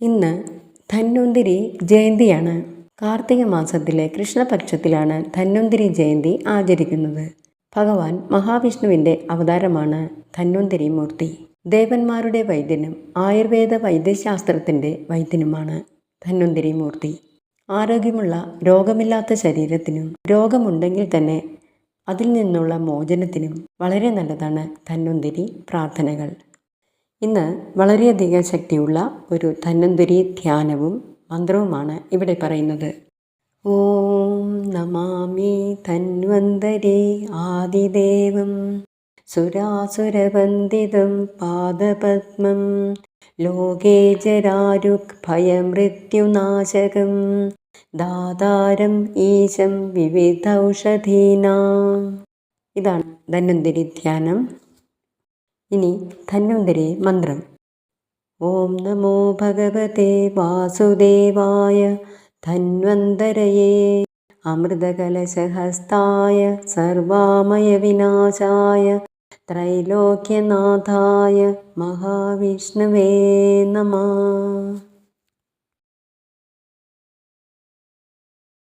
ഇന്ന് ധന്വന്തിരി ജയന്തിയാണ്. കാർത്തിക മാസത്തിലെ കൃഷ്ണപക്ഷത്തിലാണ് ധന്വന്തിരി ജയന്തി ആചരിക്കുന്നത്. ഭഗവാൻ മഹാവിഷ്ണുവിന്റെ അവതാരമാണ് ധന്വന്തിരി മൂർത്തി. ദേവന്മാരുടെ വൈദ്യനും ആയുർവേദ വൈദ്യശാസ്ത്രത്തിന്റെ വൈദ്യനുമാണ് ധന്വന്തിരി മൂർത്തി. ആരോഗ്യമുള്ള രോഗമില്ലാത്ത ശരീരത്തിനും രോഗമുണ്ടെങ്കിൽ തന്നെ അതിൽ നിന്നുള്ള മോചനത്തിനും വളരെ നല്ലതാണ് ധന്വന്തിരി പ്രാർത്ഥനകൾ. ഇന്ന് വളരെയധികം ശക്തിയുള്ള ഒരു ധന്വന്തരി ധ്യാനവും മന്ത്രവുമാണ് ഇവിടെ പറയുന്നത്. ഓം നമാമി ധന്വന്തരി ആദിദേവം സുരാസുരവന്ദിതം പാദപത്മം ലോകേ ജരാരുക് ഭയമൃത്യുനാശകം ദാതാരം ഈശം വിവിധ വിവിധൌഷധീനാം ഇതാണ് ധന്വന്തിരി ധ്യാനം. ഇനി ധന്വന്തരി മന്ത്രം. ഓം നമോ ഭഗവതേ വാസുദേവായ ധന്വന്തരയേ. അമൃതകലശഹസ്തായ സർവാമയവിനാശായ ത്രൈലോക്യനാഥായ മഹാവിഷ്ണുവേ നമ.